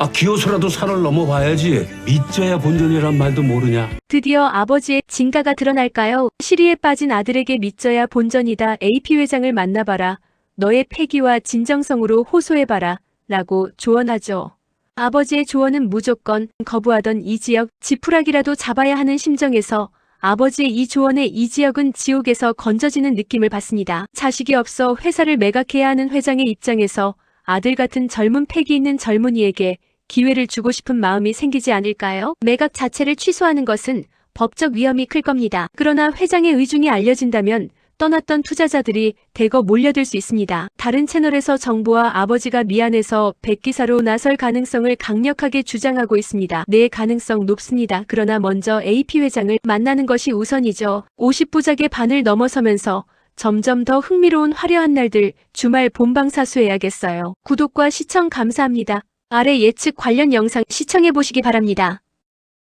아 기어서라도 산을 넘어봐야지. 믿져야 본전이란 말도 모르냐. 드디어 아버지의 진가가 드러날까요? 시리에 빠진 아들에게 믿져야 본전이다. AP 회장을 만나봐라. 너의 패기와 진정성으로 호소해봐라. 라고 조언하죠. 아버지의 조언은 무조건 거부하던 이지혁, 지푸라기라도 잡아야 하는 심정에서 아버지의 이 조언에 이지혁은 지옥에서 건져지는 느낌을 받습니다. 자식이 없어 회사를 매각해야 하는 회장의 입장에서 아들 같은 젊은 패기 있는 젊은이에게 기회를 주고 싶은 마음이 생기지 않을까요? 매각 자체를 취소하는 것은 법적 위험이 클 겁니다. 그러나 회장의 의중이 알려진다면 떠났던 투자자들이 대거 몰려들 수 있습니다. 다른 채널에서 정부와 아버지가 미안해서 백기사로 나설 가능성을 강력하게 주장하고 있습니다. 네, 가능성 높습니다. 그러나 먼저 AP 회장을 만나는 것이 우선이죠. 50부작의 반을 넘어서면서 점점 더 흥미로운 화려한 날들 주말 본방 사수해야겠어요. 구독과 시청 감사합니다. 아래 예측 관련 영상 시청해 보시기 바랍니다.